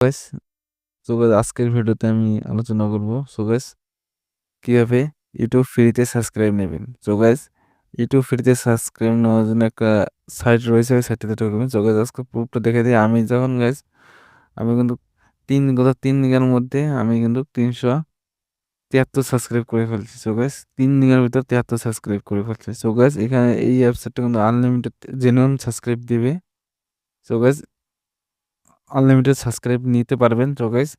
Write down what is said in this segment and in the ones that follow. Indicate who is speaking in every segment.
Speaker 1: Guys so guys আজকের ভিডিওতে আমি আলোচনা করব সো গাইস কীভাবে ইউটিউব ফ্রিতে সাবস্ক্রাইব নেবেন? সো গাইস ইউটিউব ফ্রিতে সাবস্ক্রাইব নেওয়ার জন্য একটা সাইট রয়েছে, ওই সাইটটাতে ঢুকবেন সো গাইস আজকে প্রুফটা দেখে দিই। আমি যখন গাইস আমি কিন্তু তিন, গত তিন দিনের মধ্যে আমি কিন্তু তিনশো তিয়াত্তর সাবস্ক্রাইব করে ফেলছি। সো গাইস তিন দিনের ভিতর তিয়াত্তর সাবস্ক্রাইব করে ফেলছি। সো গাইস এখানে এই অ্যাপসটা কিন্তু আনলিমিটেড জেনুইন সাবস্ক্রাইব দিবে। সো গাইস আনলিমিটেড সাবস্ক্রাইব নিতে পারবেন। তো গাইস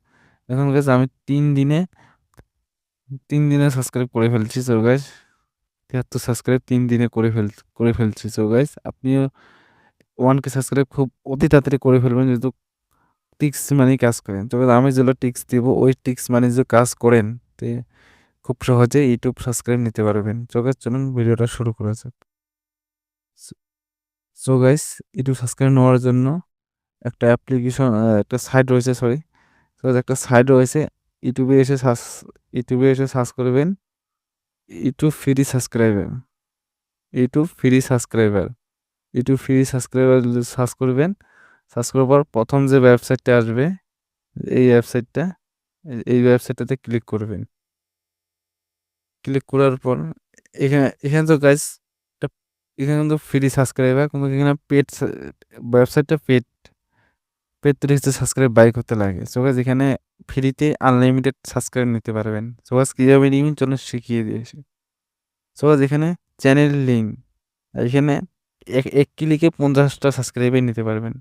Speaker 1: এখন গাইস আমি তিন দিনে তিন দিনে সাবস্ক্রাইব করে ফেলছি। সো গাইস তিয়াত্তর সাবস্ক্রাইব তিন দিনে করে ফেল, করে ফেলছি। সো গাইস আপনিও ওয়ান কে সাবস্ক্রাইব খুব অতি তাড়াতাড়ি করে ফেলবেন যেহেতু টিক্স মানেই কাজ করেন তবে আমি যেগুলো টিক্স দিব, ওই টিক্স মানে যে কাজ করেন, তো খুব সহজে ইউটিউব সাবস্ক্রাইব নিতে পারবেন। তো গাইস চলুন ভিডিওটা শুরু করা যাক। সো গাইস ইউটিউব সাবস্ক্রাইব নেওয়ার জন্য একটা অ্যাপ্লিকেশন একটা সাইট রয়েছে সরি তো একটা সাইট রয়েছে ইউটিউবে এসে সার্চ ইউটিউবে এসে সার্চ করবেন। YouTube free subscriber YouTube free subscriber YouTube free subscriber search করবেন। সার্চ করার পর প্রথম যে ওয়েবসাইটটা আসবে, এই ওয়েবসাইটটা এই ওয়েবসাইটটাতে ক্লিক করবেন। ক্লিক করার পর এখানে এখানে তো গাইস এখানে কিন্তু ফ্রি সাবস্ক্রাইবার কিন্তু এখানে পেড ওয়েবসাইটটা পেড পেড ত্রিশটা সাবস্ক্রাইব বাই করতে লাগে। সো এখানে ফ্রিতে আনলিমিটেড সাবস্ক্রাইব নিতে পারবেন। সো গাছ কীভাবে নিবেন? চলুন শিখিয়ে দিয়েছি সো এখানে চ্যানেল লিঙ্ক এখানে এক এক ক্লিকে পঞ্চাশটা সাবস্ক্রাইবার নিতে পারবেন।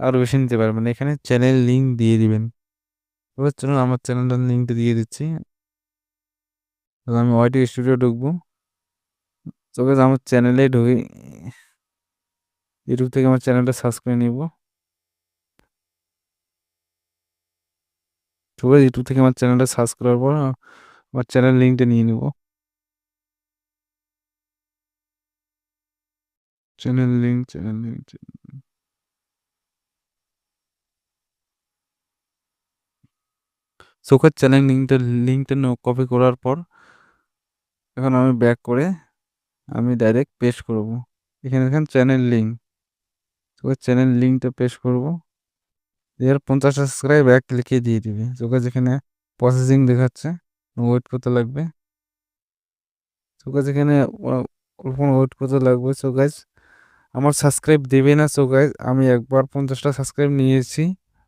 Speaker 1: আরও বেশি নিতে পারবেন। এখানে চ্যানেল লিঙ্ক দিয়ে দিবেন। এবার চলুন আমার চ্যানেলটার লিঙ্কটা দিয়ে দিচ্ছি। আমি ওয়াইটি স্টুডিও ঢুকবো। তো আমার চ্যানেলে ঢুকে ইউটিউব থেকে আমার চ্যানেলটা সার্চ করে নিব। ঠিক আছে ইউটিউব থেকে আমার চ্যানেলটা সার্চ করার পর আমার চ্যানেল লিঙ্কটা নিয়ে নেব। চ্যানেল লিঙ্ক চ্যানেল লিঙ্ক সোকার চ্যানেল লিঙ্কটা লিঙ্কটা কপি করার পর, এখন আমি ব্যাক করে আমি ডাইরেক্ট পেস্ট করব। এখানে দেখেন চ্যানেল লিঙ্ক সোকার চ্যানেল লিঙ্কটা পেস্ট করব। এর পঞ্চাশ সাবস্ক্রাইব এক ক্লিকে দিয়ে দিবে। তোকে যেখানে প্রসেসিং দেখাচ্ছে ওয়েট করতে লাগবে। তোকে যেখানে অল্প ওয়েট করতে লাগবে। সো গাইজ আমার সাবস্ক্রাইব দেবে না। সো গাইজ আমি একবার পঞ্চাশটা সাবস্ক্রাইব নিয়েছি।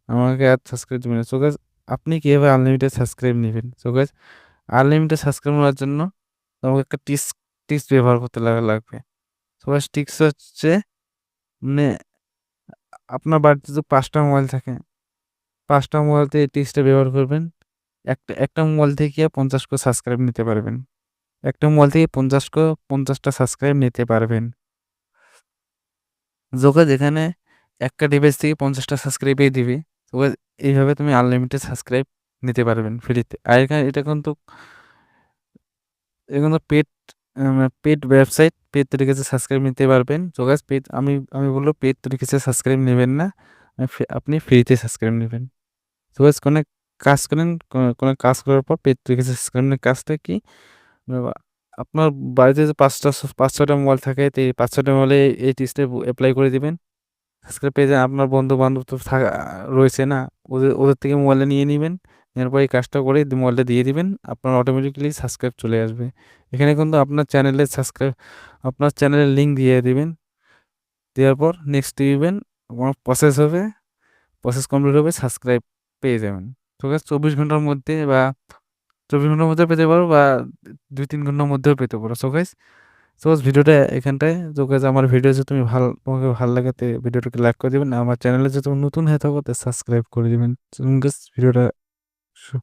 Speaker 1: আমাকে আর সাবস্ক্রাইব দেবে না। সো গাইজ আপনি কীভাবে আনলিমিটেড সাবস্ক্রাইব নেবেন? সো গাইজ আনলিমিটেড সাবস্ক্রাইব নেওয়ার জন্য আমাকে একটা টিক্স টিক্স ব্যবহার করতে লাগবে। সো গাইজ টিক্স হচ্ছে মানে আপনার বাড়িতে যদি পাঁচটা মোবাইল থাকে, পাঁচটা মোবাইল থেকে টিক্সটা ব্যবহার করবেন। একটা একটা মোবাইল থেকে পঞ্চাশ করে সাবস্ক্রাইব নিতে পারবেন। একটা মোবাইল থেকে পঞ্চাশ করে পঞ্চাশটা সাবস্ক্রাইব নিতে পারবেন। যোগা যেখানে একটা ডিভাইস থেকে পঞ্চাশটা সাবস্ক্রাইবই দিবে তোকে এইভাবে তুমি আনলিমিটেড সাবস্ক্রাইব নিতে পারবেন ফ্রিতে আর এখানে এটা কিন্তু এখন তো পেড পেড ওয়েবসাইট পেড তরিকাতে সাবস্ক্রাইব নিতে পারবেন। যোগাস পেড আমি আমি বলল পেড তরিকাতে সাবস্ক্রাইব নেবেন না। আপনি ফ্রিতে সাবস্ক্রাইব নেবেন। যোগাস কোনো কাজ করেন কোনো কাজ করার পর পেড তরিকাতে সাবস্ক্রাইবের কাজটা কি? আপনার বাড়িতে যে পাঁচটা পাঁচ ছটা মোবাইল থাকে, তো এই পাঁচ ছটা মোবাইলে এই টিপসটা অ্যাপ্লাই করে দিবেন। সাবস্ক্রাইব পেয়ে আপনার বন্ধু বান্ধব তো থাকা, রয়েছে না। ওদের ওদের থেকে মোবাইলে নিয়ে নেবেন। নেওয়ার পর এই কাজটা করে মোবাইলটা দিয়ে দিবেন, আপনার অটোমেটিক্যালি সাবস্ক্রাইব চলে আসবে। এখানে কিন্তু আপনার চ্যানেলে সাবস্ক্রাইব আপনার চ্যানেলের লিঙ্ক দিয়ে দেবেন। দেওয়ার পর নেক্সট দিবেন আপনার প্রসেস হবে প্রসেস কমপ্লিট হবে সাবস্ক্রাইব পেয়ে যাবেন। ঠিক আছে? চব্বিশ ঘণ্টার মধ্যে বা চব্বিশ ঘণ্টার মধ্যে পেতে পারো বা দুই তিন ঘণ্টার মধ্যেও পেতে পারো। সো গাইস সো ভিডিওটা এখানটায় গাইজ আমার ভিডিও যদি তুমি ভালো, তোমাকে ভালো লাগে, তো ভিডিওটাকে লাইক করে দেবেন। আমার চ্যানেলে যদি তুমি নতুন হয়ে থাকো, তো সাবস্ক্রাইব করে দেবেন। ভিডিওটা শেষ